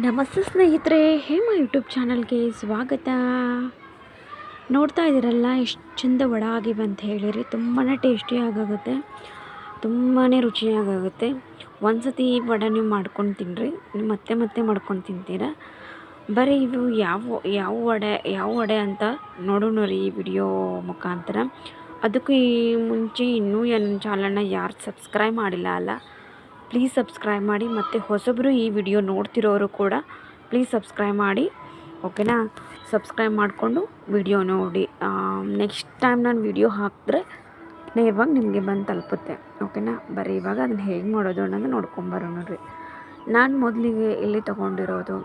ನಮಸ್ತೆ ಸ್ನೇಹಿತರೆ, ಹೇಮ ಯೂಟ್ಯೂಬ್ ಚಾನಲ್ಗೆ ಸ್ವಾಗತ. ನೋಡ್ತಾ ಇದ್ದೀರಲ್ಲ, ಎಷ್ಟು ಚಂದ ವಡ ಆಗಿವೆ ಅಂತ ಹೇಳಿರಿ ತುಂಬಾ ಟೇಸ್ಟಿಯಾಗುತ್ತೆ ತುಂಬಾ ರುಚಿಯಾಗುತ್ತೆ ಒಂದು ಸತಿ ಈ ವಡ ನೀವು ಮಾಡ್ಕೊಂಡು ತಿನ್ನಿರಿ ನೀವು ಮತ್ತೆ ಮತ್ತೆ ಮಾಡ್ಕೊಂಡು ತಿಂತೀರ? ಬರೀ ಇವು ಯಾವ ಯಾವ ವಡೆ ಯಾವ ವಡೆ ಅಂತ ನೋಡೋಣ ರೀ ಈ ವಿಡಿಯೋ ಮುಖಾಂತರ. ಅದಕ್ಕೂ ಈ ಮುಂಚೆ ಇನ್ನೂ ನನ್ನ ಚಾನಲ್ನ ಯಾರು ಸಬ್ಸ್ಕ್ರೈಬ್ ಮಾಡಿಲ್ಲ ಅಲ್ಲ ಪ್ಲೀಸ್ ಸಬ್ಸ್ಕ್ರೈಬ್ ಮಾಡಿ ಮತ್ತು ಹೊಸಬರು ಈ ವಿಡಿಯೋ ನೋಡ್ತಿರೋರು ಕೂಡ ಪ್ಲೀಸ್ ಸಬ್ಸ್ಕ್ರೈಬ್ ಮಾಡಿ ಓಕೆನಾ ಸಬ್ಸ್ಕ್ರೈಬ್ ಮಾಡಿಕೊಂಡು ವಿಡಿಯೋ ನೋಡಿ. ನೆಕ್ಸ್ಟ್ ಟೈಮ್ ನಾನು ವಿಡಿಯೋ ಹಾಕಿದ್ರೆ ನೇರವಾಗಿ ನಿಮಗೆ ಬಂದು ತಲುಪುತ್ತೆ ಓಕೆನಾ ಬರೀ ಇವಾಗ ಅದನ್ನು ಹೇಗೆ ಮಾಡೋದು ಅನ್ನೋದು ನೋಡ್ಕೊಂಬರೋಣ ರೀ ನಾನು ಮೊದಲಿಗೆ ಇಲ್ಲಿ ತೊಗೊಂಡಿರೋದು?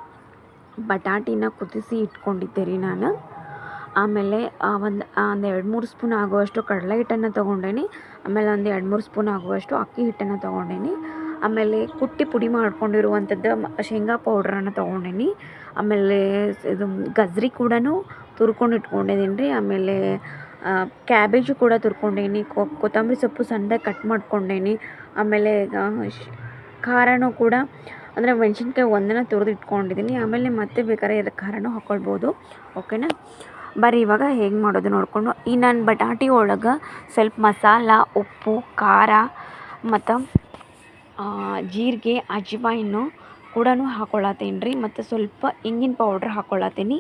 ಬಟಾಟಿನ ಕುದಿಸಿ ಇಟ್ಕೊಂಡಿದ್ದೆ ರೀ ನಾನು. ಆಮೇಲೆ ಒಂದು ಒಂದು ಎರಡು ಮೂರು ಸ್ಪೂನ್ ಆಗುವಷ್ಟು ಕಡಲೆ ಹಿಟ್ಟನ್ನು ತೊಗೊಂಡೇನಿ. ಆಮೇಲೆ ಒಂದು ಎರಡು ಮೂರು ಸ್ಪೂನ್ ಆಗುವಷ್ಟು ಅಕ್ಕಿ ಹಿಟ್ಟನ್ನು ತೊಗೊಂಡೇನಿ. ಆಮೇಲೆ ಕುಟ್ಟಿ ಪುಡಿ ಮಾಡ್ಕೊಂಡಿರುವಂಥದ್ದು ಶೇಂಗಾ ಪೌಡ್ರನ್ನು ತೊಗೊಂಡೀನಿ. ಆಮೇಲೆ ಇದು ಗಜ್ರಿ ಕೂಡ ತುರ್ಕೊಂಡು ಇಟ್ಕೊಂಡಿದ್ದೀನಿ ರೀ ಆಮೇಲೆ ಕ್ಯಾಬೇಜು ಕೂಡ ತುರ್ಕೊಂಡೀನಿ ಕೊತ್ತಂಬರಿ ಸೊಪ್ಪು ಸಣ್ಣದಾಗಿ ಕಟ್ ಮಾಡ್ಕೊಂಡೇನಿ ಆಮೇಲೆ ಖಾರನೂ ಕೂಡ, ಅಂದರೆ ಮೆಣಸಿನ್ಕಾಯಿ ಒಂದನ್ನು ತುರಿದು ಇಟ್ಕೊಂಡಿದ್ದೀನಿ ಆಮೇಲೆ ಮತ್ತೆ ಬೇಕಾದ್ರೆ ಖಾರನೂ ಹಾಕ್ಕೊಳ್ಬೋದು ಓಕೆನಾ? ಬರೀ ಇವಾಗ ಹೇಗೆ ಮಾಡೋದು ನೋಡಿಕೊಂಡು. ಈ ನಾನು ಬಟಾಟಿ ಒಳಗೆ ಸ್ವಲ್ಪ ಮಸಾಲ, ಉಪ್ಪು, ಖಾರ ಮತ್ತು ಜೀರಿಗೆ ಅಜ್ವಾಯಿನು ಕೂಡ ಹಾಕ್ಕೊಳತ್ತೀನಿ ರೀ ಮತ್ತು ಸ್ವಲ್ಪ ಇಂಗಿನ ಪೌಡ್ರ್ ಹಾಕ್ಕೊಳತ್ತೀನಿ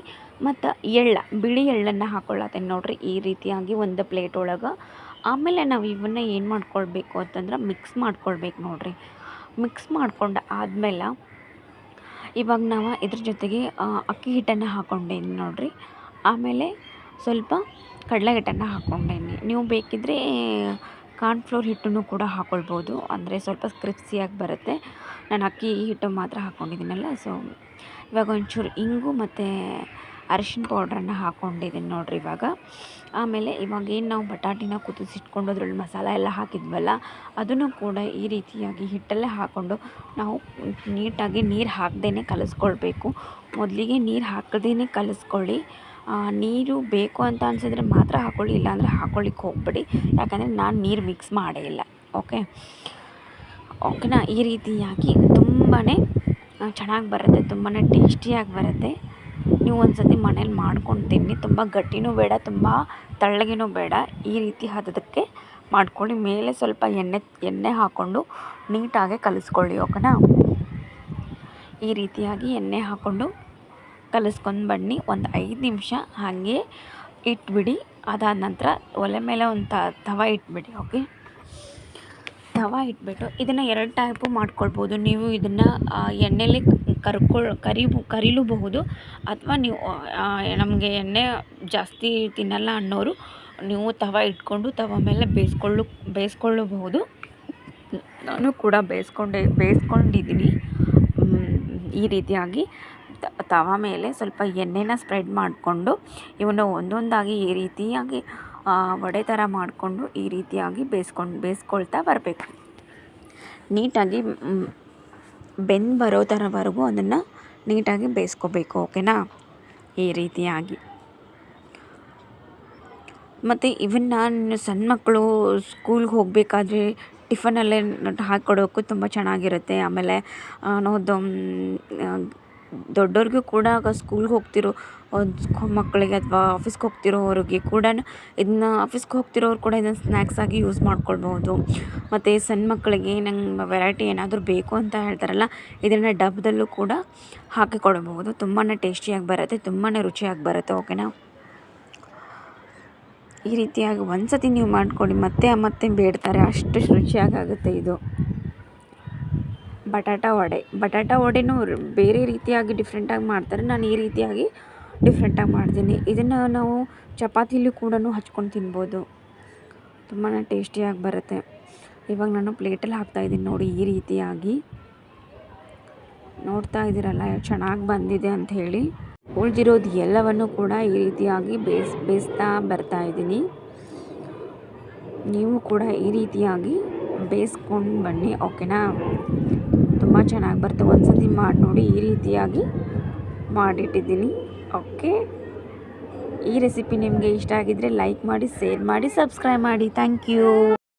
ಮತ್ತು ಎಳ್ಳ, ಬಿಳಿ ಎಳ್ಳನ್ನು ಹಾಕ್ಕೊಳತ್ತೀನಿ ನೋಡಿರಿ ಈ ರೀತಿಯಾಗಿ ಒಂದು ಪ್ಲೇಟ್ ಒಳಗೆ. ಆಮೇಲೆ ನಾವು ಇವನ್ನ ಏನು ಮಾಡ್ಕೊಳ್ಬೇಕು ಅಂತಂದ್ರೆ ಮಿಕ್ಸ್ ಮಾಡ್ಕೊಳ್ಬೇಕು ನೋಡಿರಿ. ಮಿಕ್ಸ್ ಮಾಡ್ಕೊಂಡು ಆದಮೇಲೆ ಇವಾಗ ನಾವು ಇದ್ರ ಜೊತೆಗೆ ಅಕ್ಕಿ ಹಿಟ್ಟನ್ನು ಹಾಕ್ಕೊಂಡೇನಿ ನೋಡಿರಿ. ಆಮೇಲೆ ಸ್ವಲ್ಪ ಕಡಲೆ ಹಿಟ್ಟನ್ನು ಹಾಕ್ಕೊಂಡೇನಿ ನೀವು ಬೇಕಿದ್ದರೆ ಕಾರ್ನ್ಫ್ಲೋರ್ ಹಿಟ್ಟನ್ನು ಕೂಡ ಹಾಕ್ಕೊಳ್ಬೋದು ಅಂದರೆ ಸ್ವಲ್ಪ ಕ್ರಿಪ್ಸಿಯಾಗಿ ಬರುತ್ತೆ. ನಾನು ಅಕ್ಕಿ ಹಿಟ್ಟು ಮಾತ್ರ ಹಾಕ್ಕೊಂಡಿದ್ದೀನಲ್ಲ ಸೊ ಇವಾಗ ಒಂಚೂರು ಇಂಗು ಮತ್ತು ಅರಿಶಿನ ಪೌಡ್ರನ್ನು ಹಾಕ್ಕೊಂಡಿದ್ದೀನಿ ನೋಡಿರಿ ಇವಾಗ. ಆಮೇಲೆ ಇವಾಗ ಏನು ನಾವು ಬಟಾಟಿನ ಕುದಿಸಿಟ್ಕೊಂಡು ಅದ್ರಲ್ಲಿ ಮಸಾಲ ಎಲ್ಲ ಹಾಕಿದ್ವಲ್ಲ, ಅದನ್ನು ಕೂಡ ಈ ರೀತಿಯಾಗಿ ಹಿಟ್ಟಲ್ಲೇ ಹಾಕ್ಕೊಂಡು ನಾವು ನೀಟಾಗಿ ನೀರು ಹಾಕ್ದೇ ಕಲಿಸ್ಕೊಳ್ಬೇಕು. ಮೊದಲಿಗೆ ನೀರು ಹಾಕದೇ ಕಲಿಸ್ಕೊಳ್ಳಿ. ನೀರು ಬೇಕು ಅಂತ ಅನ್ಸಿದ್ರೆ ಮಾತ್ರ ಹಾಕ್ಕೊಳ್ಳಿ ಇಲ್ಲಾಂದರೆ ಹಾಕ್ಕೊಳ್ಳಿಕ್ಕೆ ಹೋಗಬೇಡಿ. ಯಾಕಂದರೆ ನಾನು ನೀರು ಮಿಕ್ಸ್ ಮಾಡೇ ಇಲ್ಲ. ಓಕೆ ಓಕೆನಾ ಈ ರೀತಿಯಾಗಿ ತುಂಬಾ ಚೆನ್ನಾಗಿ ಬರುತ್ತೆ ತುಂಬಾ ಟೇಸ್ಟಿಯಾಗಿ ಬರುತ್ತೆ. ನೀವು ಒಂದು ಸತಿ ಮನೇಲಿ ಮಾಡ್ಕೊಂಡು ತಿನ್ನಿ. ತುಂಬ ಗಟ್ಟಿನೂ ಬೇಡ, ತುಂಬ ತಳ್ಳಗಿನೂ ಬೇಡ. ಈ ರೀತಿ ಹದಕ್ಕೆ ಮಾಡ್ಕೊಳ್ಳಿ. ಮೇಲೆ ಸ್ವಲ್ಪ ಎಣ್ಣೆ ಎಣ್ಣೆ ಹಾಕ್ಕೊಂಡು ನೀಟಾಗಿ ಕಲಿಸ್ಕೊಳ್ಳಿ ಓಕೆನಾ ಈ ರೀತಿಯಾಗಿ ಎಣ್ಣೆ ಹಾಕ್ಕೊಂಡು ಕಲಿಸ್ಕೊಂಡು ಬನ್ನಿ, ಒಂದು ಐದು ನಿಮಿಷ ಹಾಗೆ ಇಟ್ಬಿಡಿ. ಅದಾದ ನಂತರ ಒಲೆ ಮೇಲೆ ಒಂದು ತವ ಇಟ್ಬಿಡಿ, ಓಕೆ? ತವ ಇಟ್ಬಿಟ್ಟು ಇದನ್ನು ಎರಡು ಟೈಪು ಮಾಡ್ಕೊಳ್ಬೋದು. ನೀವು ಇದನ್ನು ಎಣ್ಣೆಲಿ ಕರ್ಕೊಳ್, ಕರಿಬು, ಕರಿಲೂಬಹುದು. ಅಥವಾ ನೀವು ನಮಗೆ ಎಣ್ಣೆ ಜಾಸ್ತಿ ತಿನ್ನಲ್ಲ ಅನ್ನೋರು ನೀವು ತವ ಇಟ್ಕೊಂಡು ತವ ಮೇಲೆ ಬೇಯಿಸ್ಕೊಳ್ಳು, ಬೇಯಿಸ್ಕೊಳ್ಳಬಹುದು. ನಾನು ಕೂಡ ಬೇಯಿಸ್ಕೊಂಡೆ ಬೇಯಿಸ್ಕೊಂಡಿದ್ದೀನಿ ಈ ರೀತಿಯಾಗಿ. ತವ ಮೇಲೆ ಸ್ವಲ್ಪ ಎಣ್ಣೆನ ಸ್ಪ್ರೆಡ್ ಮಾಡಿಕೊಂಡು ಇವನ್ನ ಒಂದೊಂದಾಗಿ ಈ ರೀತಿಯಾಗಿ ವಡೆ ಥರ ಮಾಡಿಕೊಂಡು ಈ ರೀತಿಯಾಗಿ ಬೇಯಿಸ್ಕೊಂಡು ಬೇಯಿಸ್ಕೊಳ್ತಾ ಬರಬೇಕು. ನೀಟಾಗಿ ಬೆಂದು ಬರೋ ಥರವರೆಗೂ ಅದನ್ನು ನೀಟಾಗಿ ಬೇಯಿಸ್ಕೋಬೇಕು ಓಕೆನಾ? ಈ ರೀತಿಯಾಗಿ. ಮತ್ತು ಇವನ್ನ ಸಣ್ಣ ಮಕ್ಕಳು ಸ್ಕೂಲ್ಗೆ ಹೋಗಬೇಕಾದ್ರೆ ಟಿಫನಲ್ಲೇ ಹಾಕ್ಕೊಡೋಕ್ಕೂ ತುಂಬ ಚೆನ್ನಾಗಿರುತ್ತೆ. ಆಮೇಲೆ ಅನ್ನೋದು ದೊಡ್ಡವ್ರಿಗೂ ಕೂಡ ಸ್ಕೂಲ್ಗೆ ಹೋಗ್ತಿರೋ ಮಕ್ಕಳಿಗೆ ಅಥವಾ ಆಫೀಸ್ಗೆ ಹೋಗ್ತಿರೋರಿಗೆ ಕೂಡ ಇದನ್ನ ಆಫೀಸ್ಗೆ ಹೋಗ್ತಿರೋರು ಕೂಡ ಇದನ್ನು ಸ್ನ್ಯಾಕ್ಸಾಗಿ ಯೂಸ್ ಮಾಡ್ಕೊಳ್ಬೋದು ಮತ್ತು ಸಣ್ಣ ಮಕ್ಕಳಿಗೆ ನಂಗೆ ವೆರೈಟಿ ಏನಾದರೂ ಬೇಕು ಅಂತ ಹೇಳ್ತಾರಲ್ಲ, ಇದನ್ನು ಡಬ್ಬದಲ್ಲೂ ಕೂಡ ಹಾಕಿ ಕೊಡಬಹುದು ತುಂಬಾ ಟೇಸ್ಟಿಯಾಗಿ ಬರುತ್ತೆ ತುಂಬಾ ರುಚಿಯಾಗಿ ಬರುತ್ತೆ ಓಕೆನಾ ಈ ರೀತಿಯಾಗಿ ಒಂದು ಸತಿ ನೀವು ಮಾಡಿಕೊಡಿ ಮತ್ತೆ ಮತ್ತೆ ಬೇಡ್ತಾರೆ, ಅಷ್ಟು ರುಚಿಯಾಗಿ ಆಗುತ್ತೆ ಇದು. ಬಟಾಟ ವಡೆ. ಬಟಾಟ ವಡೆನೂ ಬೇರೆ ರೀತಿಯಾಗಿ ಡಿಫ್ರೆಂಟಾಗಿ ಮಾಡ್ತಾರೆ. ನಾನು ಈ ರೀತಿಯಾಗಿ ಡಿಫ್ರೆಂಟಾಗಿ ಮಾಡ್ತೀನಿ. ಇದನ್ನು ನಾವು ಚಪಾತಿಲೂ ಕೂಡ ಹಚ್ಕೊಂಡು ತಿನ್ಬೋದು. ತುಂಬಾ ಟೇಸ್ಟಿಯಾಗಿ ಬರುತ್ತೆ. ಇವಾಗ ನಾನು ಪ್ಲೇಟಲ್ಲಿ ಹಾಕ್ತಾಯಿದ್ದೀನಿ ನೋಡಿ ಈ ರೀತಿಯಾಗಿ. ನೋಡ್ತಾ ಇದ್ದೀರಲ್ಲ, ಚೆನ್ನಾಗಿ ಬಂದಿದೆ ಅಂತ ಹೇಳಿ. ಉಳಿದಿರೋದು ಎಲ್ಲವನ್ನು ಕೂಡ ಈ ರೀತಿಯಾಗಿ ಬೇಯಿಸ್ ಬೇಯಿಸ್ತಾ ಬರ್ತಾ ಇದ್ದೀನಿ. ನೀವು ಕೂಡ ಈ ರೀತಿಯಾಗಿ ಬೇಯಿಸ್ಕೊಂಡು ಬನ್ನಿ, ಓಕೆನಾ? ತುಂಬ ಚೆನ್ನಾಗಿ ಬರುತ್ತೆ ಒಂದು ಸತಿ ಮಾಡಿ ನೋಡಿ, ಈ ರೀತಿಯಾಗಿ ಮಾಡಿಟ್ಟಿದ್ದೀನಿ. ಓಕೆ? ಈ ರೆಸಿಪಿ ನಿಮಗೆ ಇಷ್ಟ ಆಗಿದ್ದರೆ ಲೈಕ್ ಮಾಡಿ, ಶೇರ್ ಮಾಡಿ, ಸಬ್ಸ್ಕ್ರೈಬ್ ಮಾಡಿ. Thank you.